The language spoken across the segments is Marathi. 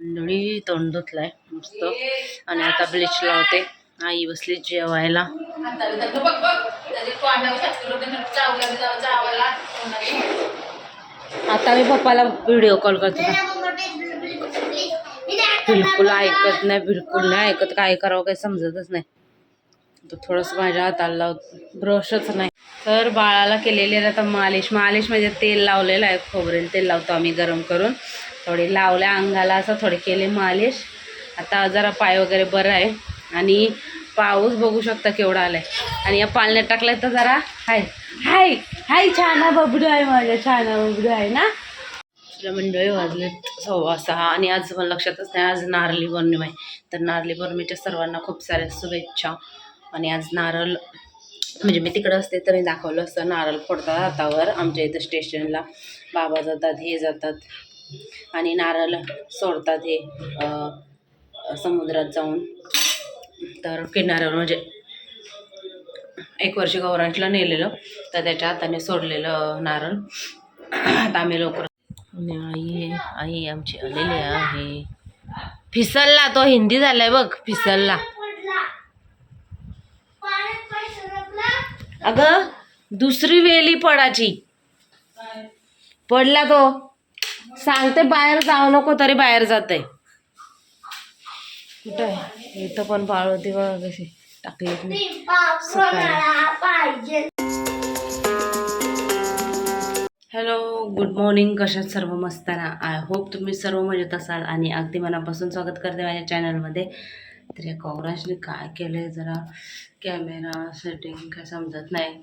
मंडळी तोंड धुतलाय मस्त. आणि आता ब्लीच लावते. आई बसली जेवायला. आता मी पप्पाला व्हिडिओ कॉल करते. बिलकुल ऐकत नाही बिलकुल नाही ऐकत. काय करावं काही समजतच नाही. तर थोडंसं माझ्या हाताला लाव ब्रशच नाही. तर बाळाला केलेली आता मालिश. मालिश म्हणजे तेल लावलेलं आहे. खोबरेल तेल लावतो आम्ही गरम करून. थोडे लावल्या अंगाला असं थोडे केले मालिश. आता जरा पाय वगैरे बरं आहे. आणि पाऊस बघू शकता केवढा आलाय. आणि या पाळण्यात टाकलंय तर जरा हाय हाय हाय छाना बबडू आहे माझ्या छाना बबडू आहे ना? तुला मंडळी वाजले सव्वा सहा आणि आज मला लक्षातच नाही आज नारळी पौर्णिमा आहे. तर नारळी पौर्णिमेच्या सर्वांना खूप साऱ्या शुभेच्छा. आणि आज नारळ म्हणजे मी तिकडं असते तर मी दाखवलं असतं नारळ फोडतात हातावर. आमच्या इथं स्टेशनला बाबा जातात हे जातात. आणि नारळ सोडतात हे समुद्रात जाऊन. तर किनाऱ्यावर म्हणजे एक वर्ष गौरांशला नेलेलं तर त्याच्या हाताने सोडलेलं नारळ. आता आम्ही लवकर आई आई आमची आलेली आहे. फिसलला तो हिंदी झालाय बघ फिसलला. अगं दुसरी वेली पडाची पडला तो. सांगते बाहेर जाऊ नको तरी बाहेर जाते. कुठं? आहे इथं पण पाळ होती बघा कशी. टाकली हॅलो गुड मॉर्निंग कशात सर्व मस्ताना? आय होप तुम्ही सर्व मजेत असाल आणि अगदी मनापासून स्वागत करते माझ्या चॅनलमध्ये तर या कौराशने काय केलं आहे जरा कॅमेरा सेटिंग काय समजत नाही.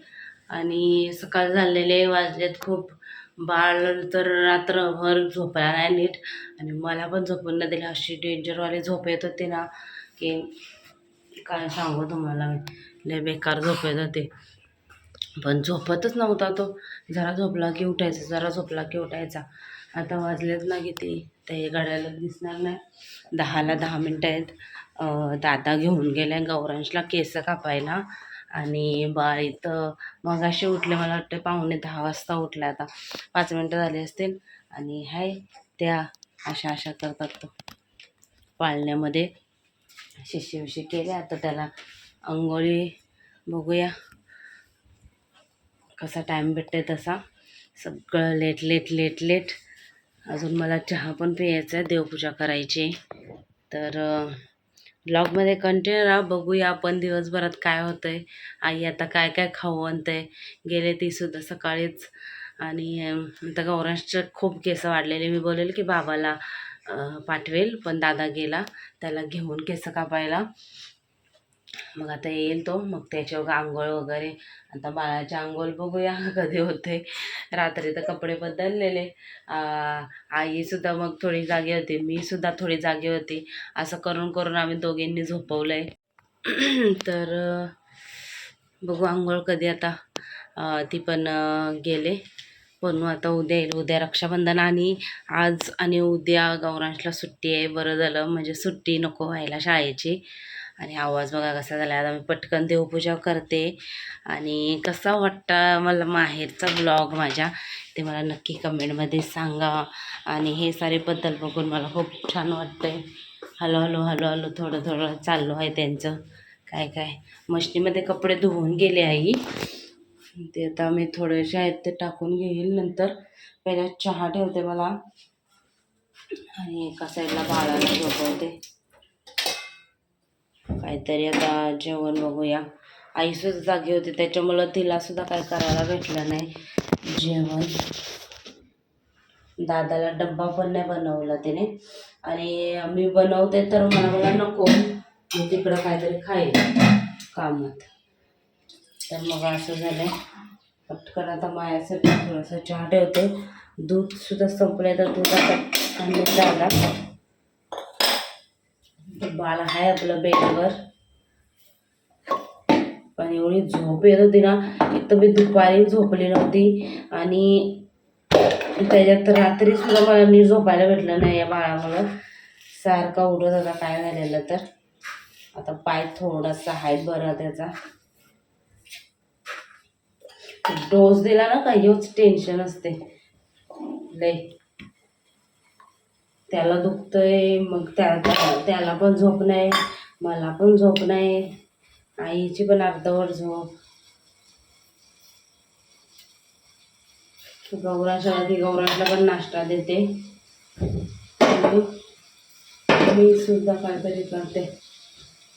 आणि सकाळ झालेले वाजलेत खूप. बाळ तर रात्रभर झोपला नाही नीट. आणि मला पण झोपून नाही दिली अशी डेंजरवाली झोप येत होती ना की काय सांगू तुम्हाला मी? लय बेकार झोप येत होते. पण झोपतच नव्हता तो. जरा झोपला की उठायचा जरा झोपला की उठायचा. आता वाजलेत ना किती. ते घड्याला दिसणार नाही. दहाला दहा मिनटं आहेत. दादा घेऊन गेल्या गौरांशला केस कापायला. आणि बाळ इथं मग असे उठले मला वाटतं पाहुणे दहा वाजता उठले आता. पाच मिनटं झाली असतील. आणि हाय त्या अशा अशा करतात पाळण्यामध्ये शिशी विशी केले. आता त्याला अंघोळी बघूया. कसा टाईम भेटते तसा. सगळं लेट लेट लेट लेट अजून मला चहा पण प्यायचा आहे देवपूजा करायची. तर ब्लॉगमध्ये कंटिन्यू राहा. बघूया आपण दिवसभरात काय होतं आहे आई आता काय काय खाऊ आणते गेले तीसुद्धा सकाळीच. आणि आता गौरांशचे खूप केस वाढलेले. मी बोलेल की बाबाला पाठवेल. पण दादा गेला. त्याला घेऊन केस कापायला. मग आता येईल तो. मग त्याच्यावर आंघोळ वगैरे. आता बाळाच्या आंघोळ बघूया कधी होते रात्री तर कपडे बदललेले. आईसुद्धा मग थोडी जागी होती. मीसुद्धा थोडी जागी होती. असं करून करून आम्ही दोघींनी झोपवलं आहे तर बघू आंघोळ कधी आता ती पण गेले. पण आता उद्या येईल. उद्या रक्षाबंधन आणि आज आणि उद्या गौरांशला सुट्टी आहे. बरं झालं. म्हणजे सुट्टी नको व्हायला शाळेची. आणि आवाज बघा कसा झाला आता मी पटकन देवपूजा करते. आणि कसा वाटता मला माहेरचा ब्लॉग माझ्या ते मला नक्की कमेंटमध्ये सांगा. आणि हे सारे बद्दल बघून मला खूप छान वाटतंय. हलो हलो हलो हलो थोडं थोडं चाललो आहे त्यांचं. काय काय? मशनीमध्ये कपडे धुवून गेले आई. ते आता मी थोडेसे आहेत ते टाकून घेईल नंतर. पहिला चहा ठेवते मला. आणि एका साईडला बाळाला झोपवते. काहीतरी आता जेवण बघूया. आई सुद्धा जागी होती त्याच्यामुळं तिला सुद्धा काय करायला भेटलं नाही. जेवण. दादाला डब्बा पण नाही बनवला तिने. आणि मी बनवते तर मला मला नको मी तिकडं काहीतरी खाईल कामात. तर मग असं झालं पटकन आता मायासाठी थोडंसं चहा ठेवते. दूध सुद्धा संपलं तर दूध आता आणलं झाला बाळ आहे आपलं बेडवर. पण एवढी झोप येत होती ना एक तर मी दुपारी झोपली नव्हती. आणि त्याच्यात रात्री सुद्धा मला नीट झोपायला भेटलं नाही या बाळामुळं. सारखा उठत होता काय झालेलं तर. आता पाय थोडासा आहे बरं त्याचा. डोस दिला ना काही टेन्शन असते. लय. त्याला दुखतंय मग त्या त्याला पण झोप नाही मला पण झोप नाही आईची पण अर्धवट झोप. गौराशाला ती की गौराशला पण नाश्ता देते. मी सुद्धा काहीतरी करते.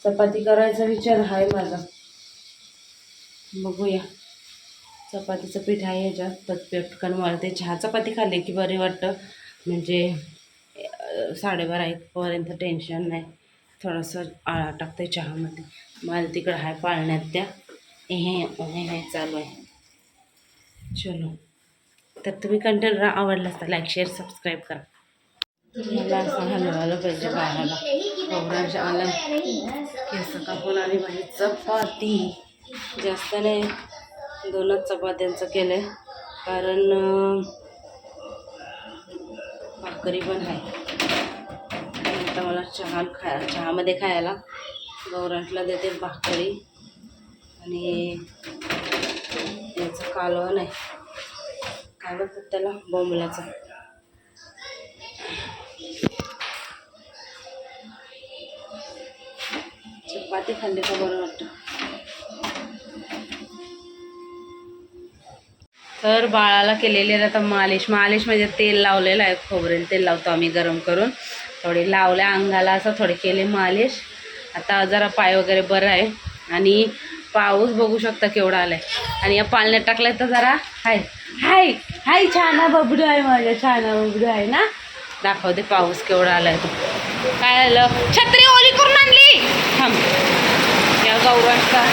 चपाती करायचा विचार आहे माझा. बघूया. चपातीचं पीठ आहे याच्यात पट पटकन ते चहा चपाती खाल्ली की बरे वाटतं. म्हणजे साडेबारा एकपर्यंत टेन्शन नाही. थोडंसं आळा टाकते चहामध्ये. मला तिकडं आहे पाळण्यात त्या हे हे चालू आहे. चलो. तर तुम्ही कंटेंट आवडला असता लाईक शेअर सबस्क्राईब करा. मला असं हलवायला पाहिजे बाळाला. प्रोग्रामच्या आलं केस कापून आणि माझी चपाती. जास्त नाही. दोनच चपात्यांचं केलं आहे कारण भाकरी पण आहे. आता मला चहा खाय चहामध्ये खायला. गौराटला देते भाकरी. आणि याचं कालवण आहे. काय म्हणतात त्याला? बोंबलाचं. चपाती खाल्ली का बरं वाटतं? तर बाळाला केलेली आता मालिश. मालिश म्हणजे तेल लावलेलं आहे खोबरेल तेल लावतो आम्ही गरम करून. थोडी लावल्या अंगाला असं थोडी केले मालिश. आता जरा पाय वगैरे बरं आहे. आणि पाऊस बघू शकता केवढा आलाय. आणि या पाळण्यात टाकलाय तर जरा हाय हाय हाय छाना बबडू आहे माझ्या छाना बबडू आहे ना? दाखवते पाऊस केवढा आलाय तो. काय आलं? छत्री ओली करून आणली. थांब. या गौरांचा.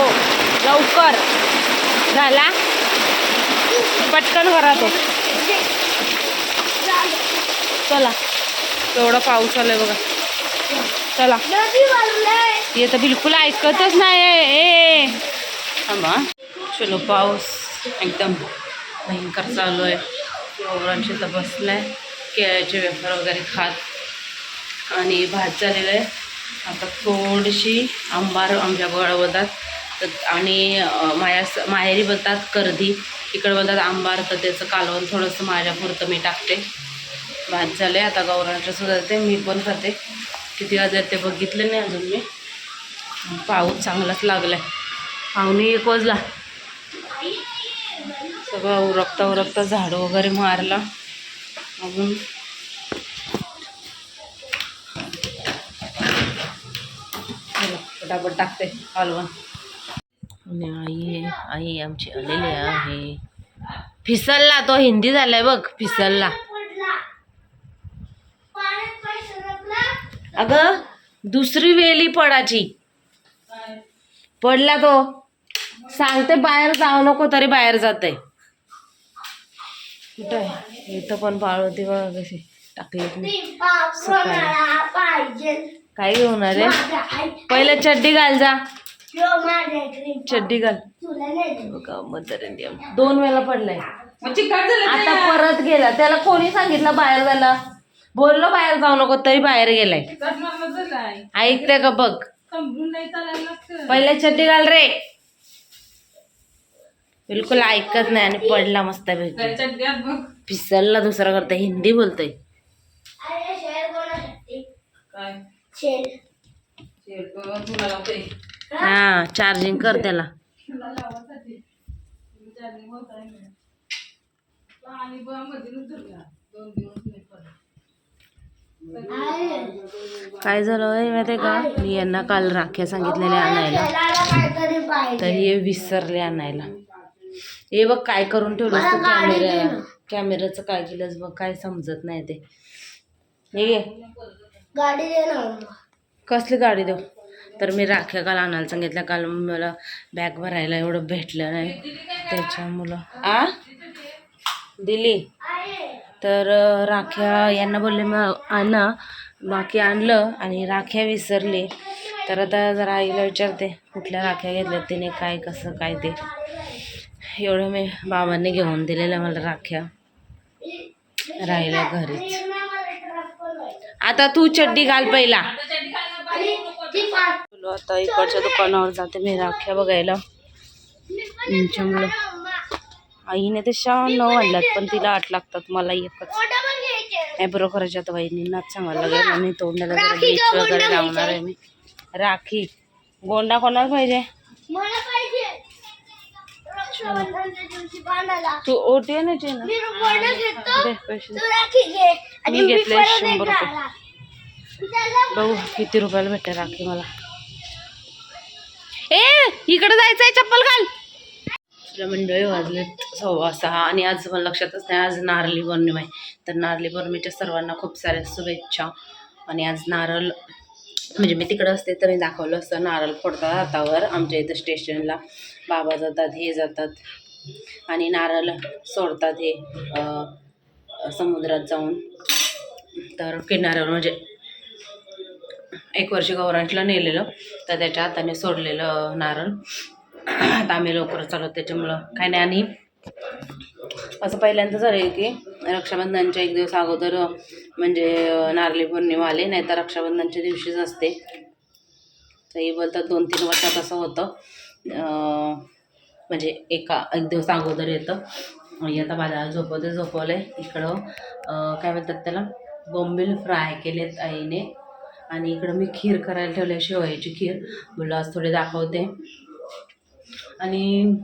हो लवकर. झाला? पटकन करा तो. चला. एवढा पाऊस आलाय बघा. चला. हे तर बिलकुल ऐकतच नाही ए थांबा. चलो पाऊस एकदम भयंकर चालू आहे. गौरांशी तर बसलाय. केळ्याचे वेफर वगैरे खात. आणि भात झालेलं आहे. आता थोडीशी आंबार आमच्या गळवतात तर आणि माया माहेरी बोलतात कर्दी इकडं बोलतात आंबार तर त्याचं कालवण थोडंसं माझ्यापुरतं मी टाकते. भात झालं आहे आता गौरांच्या सुद्धा ते मी पण खाते. किती वाजत ते बघितलं नाही अजून मी. पाऊस चांगलाच लागला आहे पाहुणे एक वाजला. सगळं उरकता उरकता झाडं वगैरे मारला. अजून. पटापट टाकते कालवण. आणि आई आई आमची आलेली आहे. फिसलला तो हिंदी झालाय बघ फिसलला. अगं दुसरी वेली पडाची. पडला तो. सांगते बाहेर जाऊ नको तरी बाहेर जाते. कुठं इथं पण पाळ होती बघा कशी टाकली काय घेऊन रे पहिले चड्डी घाल जा. चड्डी घाल. बघा मदर इंडिया दोन वेळा पडलाय. आता परत गेला. त्याला कोणी सांगितलं बाहेर जायला? बोललो बाहेर जाऊ नको तरी बाहेर गेलाय. ऐकते का बघ. पहिले चड्डी घाल रे. बिलकुल ऐकत नाही आणि पडला मस्त फिसलला दुसरा करतोय हिंदी बोलतोय. हा चार्जिंग कर त्याला. काय झालं माहिती का? मी यांना काल राख्या सांगितलेल्या आणायला. तर हे विसरले आणायला. हे बघ काय करून ठेवलंस तू कॅमेरा कॅमेऱ्याचं काय केलंस बघ काय समजत नाही ते. हे घे. गाडी दे ना कसली गाडी देऊ? तर मी राख्या काल आणायला सांगितलं काल मला बॅग भरायला एवढं भेटलं नाही. त्याच्यामुळं. आ? दिली. तर राख्या यांना बोलले मग आणा. बाकी आणलं आणि राख्या विसरले. तर आता जरा आईला विचारते कुठल्या राख्या घेतल्या तिने? काय कसं काय ते? एवढं मी बाबांनी घेऊन दिलेल्या मला राख्या. राहिल्या घरीच. आता तू चड्डी घाल पहिला. आता इकडच्या दुकानावर जाते मी राख्या बघायला. यांच्यामुळं आईने ते शहा नऊ आणल्यात पण तिला आठ लागतात मला एकच. ॲब्रो करायच्या तर वहिनींनाच सांगायला लागेल. आणि तोंडाला जरा ब्लीच वगैरे लावणार आहे मी. राखी. गोंडा कोणाला पाहिजे? मला तू ओटी आणायची ना? मी घेतले शंभर रुपये. बघू किती रुपयाला भेटेल राखी मला. ए इकडे जायचंय चप्पल घाल. मंडळी वाजले सव्वा सहा आणि आज मला लक्षातच नाही आज नारळी पौर्णिमा आहे. तर नारळी पौर्णिमेच्या सर्वांना खूप साऱ्या शुभेच्छा. आणि आज नारळ म्हणजे मी तिकडं असते तर मी दाखवलं असतं नारळ फोडतात हातावर आमच्या इथं स्टेशनला. बाबा जातात हे जातात. आणि नारळ सोडतात हे समुद्रात जाऊन. तर किनाऱ्यावर म्हणजे एक वर्ष गौरांशला नेलेलं. तर त्याच्या हाताने सोडलेलं नारळ. आता आम्ही लवकर चालू त्याच्यामुळं काय नाही. आणि असं पहिल्यांदा झालं आहे की रक्षाबंधनच्या एक दिवस अगोदर म्हणजे नारळी पौर्णिमा आली नाही तर रक्षाबंधनच्या दिवशीच असते. तर बोलतात दोन तीन वर्षात असं होतं. म्हणजे एका एक दिवस अगोदर येतं. आता बाजारात झोपवते झोपवलं आहे इकडं काय म्हणतात त्याला? बोंबील फ्राय केलेत आईने. आणि इकडं मी खीर करायला ठेवली आहे शेवयाची खीर. बोललं आज थोडी दाखवते. आणि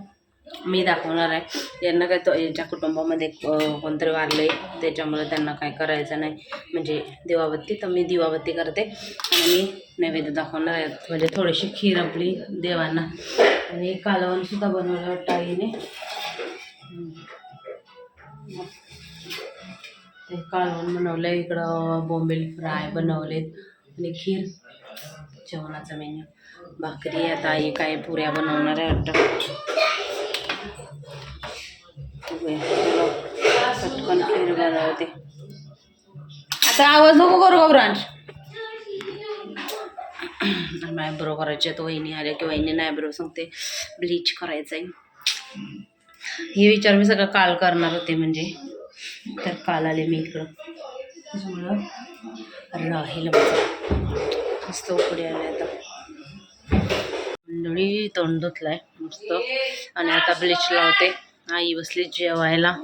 मी दाखवणार आहे. यांना काय तो यांच्या कुटुंबामध्ये कोणतरी कोणतरी वारले त्याच्यामुळे त्यांना काय करायचं नाही. म्हणजे दिवाबत्ती तर मी दिवाबत्ती करते. आणि मी नैवेद्य दाखवणार आहे. म्हणजे थोडीशी खीर आपली देवांना. आणि कालवणसुद्धा बनवलं वाटतं ते कालवण बनवलं इकडं बोंबील फ्राय बनवलेत. आणि खीर. जेवणाचा मेन्यू भाकरी आता आई काय पुऱ्या बनवणार आहे वाटतं पटकन खीर बनवते. आता आवाज नको करू गौरांश आयब्रो करायचे तर वहिनी आल्या की वहिनी आयब्रो सांगते. ब्लीच करायचं आहे हे विचार मी सगळं काल करणार होते म्हणजे. तर काल आले मी इकडं. त्याच्यामुळं राहील मस्त उकडी आले आता. मंडळी तोंड धुतलाय मस्त. आणि आता ब्लीच लावते. आई बसली जेवायला.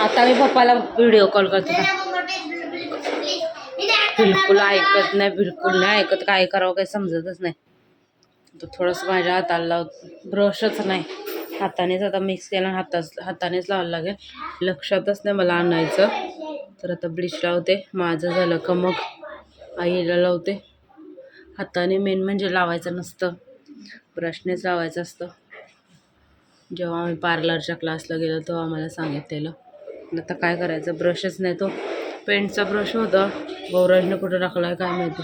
आता मी पप्पाला व्हिडिओ कॉल करते. बिलकुल ऐकत नाही बिलकुल नाही ऐकत. काय करावं काही समजतच नाही. तर थोडंसं माझ्या हाताला लाव ब्रशच नाही. हातानेच आता मिक्स केला हाताच हातानेच लावायला लागेल. लक्षातच नाही मला आणायचं. तर आता ब्लीच लावते. माझं झालं का मग आईला लावते. हाताने मेन म्हणजे लावायचं नसतं. ब्रशनेच लावायचं असतं. जेव्हा आम्ही पार्लरच्या क्लासला गेलो तेव्हा आम्हाला सांगितलेलं. आता काय करायचं? ब्रशच नाही तो. पेंटचा ब्रश होता. गौराजने कुठं टाकला आहे काय माहिती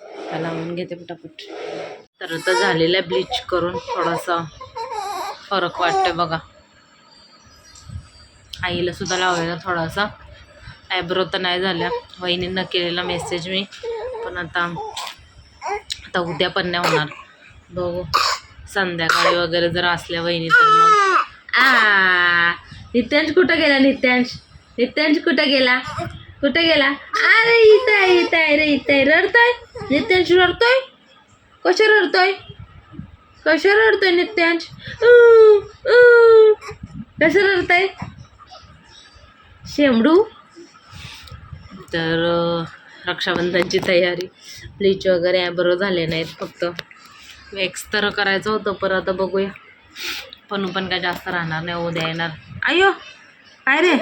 त्याला लावून घेते पटापट. तर आता झालेलं आहे ब्लीच करून थोडासा फरक वाटतोय बघा. आईला सुद्धा लावलेला थोडासा. आयब्रो तर नाही झाल्या. वहिनीनं केलेला मेसेज मी. पण आता आता उद्या पण नाही होणार. बघू. संध्याकाळी वगैरे जर असल्या वहिनी तर मग. आ नित्यांश कुठं गेला? नित्यांश. नित्यांश कुठं गेला? कुठे गेला? अरे इथं आहे इथं आहे रे इथं आहे. रडतोय? नित्यांश रडतोय? कशा रडतोय? कशा रडतोय नित्यांश? कसं रडतंय? शेमडू? तर रक्षाबंधनची तयारी ब्लीच वगैरे बरोबर झाले नाहीत फक्त. वॅक्स तर करायचं होतं परत आता बघूया. पण पण काय जास्त राहणार नाही उद्या येणार. अयो काय रे.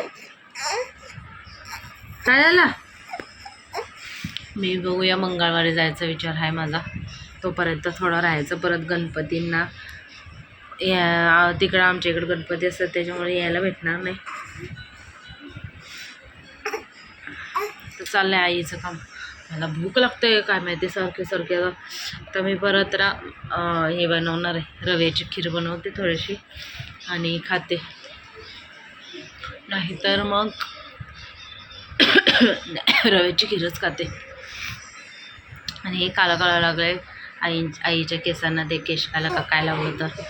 काय झाला? मी बघूया मंगळवारी जायचा विचार आहे माझा. तोपर्यंत थोडं राहायचं. परत गणपतींना या तिकडं आमच्या इकडं गणपती असतात त्याच्यामुळे यायला भेटणार नाही. तर चाललंय आईचं काम. मला भूक लागते काय माहिती सारखे सारखे. तर मी परत रा हे बनवणार आहे. रव्याची खीर बनवते थोडीशी आणि खाते. नाहीतर मग रव्याची खीरच खाते. आणि हे काला काळा लागलं आहे आई आईच्या केसांना ते केश काला का काय लावलं तर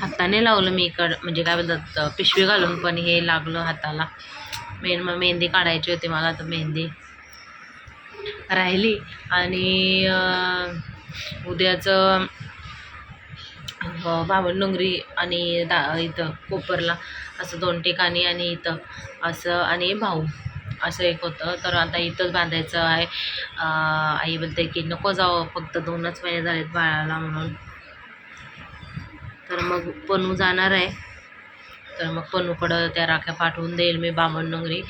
हाताने लावलं मी इकड म्हणजे काय बोलतात पिशवी घालून पण हे लागलं हाताला. मेन मग मेहंदी काढायची होती मला तर मेहंदी राहिली. आणि उद्याचं उद्याचं बामणडोंगरी आणि दा इथं कोपरला असं दोन ठिकाणी आणि इथं असं आणि भाऊ. असं एक होतं. तर आता इथंच बांधायचं आहे. आई बोलते की नको जावं फक्त दोनच महिने झालेत बाळाला म्हणून. तर मग पणू जाणार आहे. तर मग पणूकडं त्या राख्या पाठवून देईल मी बामणडोंगरी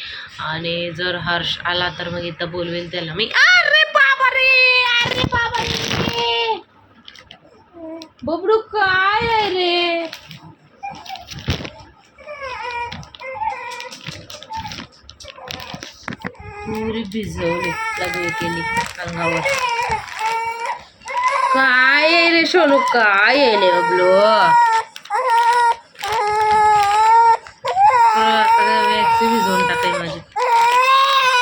आणि जर हर्ष आला तर मग इथं बोलवेल त्याला. मी अरे बाबा रे अरे बाबा रे बबडू काय आहे रे? पुरी भिजवली लागली केली अंगावर. काय आहे रे सोनू? काय आहे रे बबलू वॅक्सी भिजवून टाकाय माझी.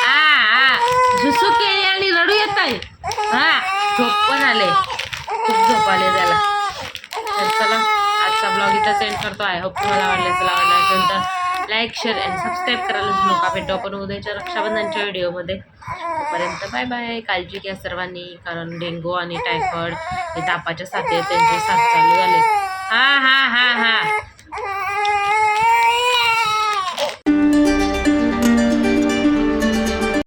आ सुसू केली आणि रडू येत आहे. हा झोप पण आले. खूप झोप आले त्याला. तर चला आजचा ब्लॉग इथं सेंड करतो. आहे होप तुम्हाला आवडला असेल आवडला असेल तर लाईक शेअर अँड सबस्क्राईब करायला विसरू नका. भेटू आपण उद्याच्या रक्षाबंधनच्या व्हिडिओमध्ये. तोपर्यंत बाय बाय काळजी घ्या सर्वांनी कारण डेंगू आणि टायफॉइड हे तापाच्या साथी त्यांचे साथ चालू झाले. हा हा हा हा.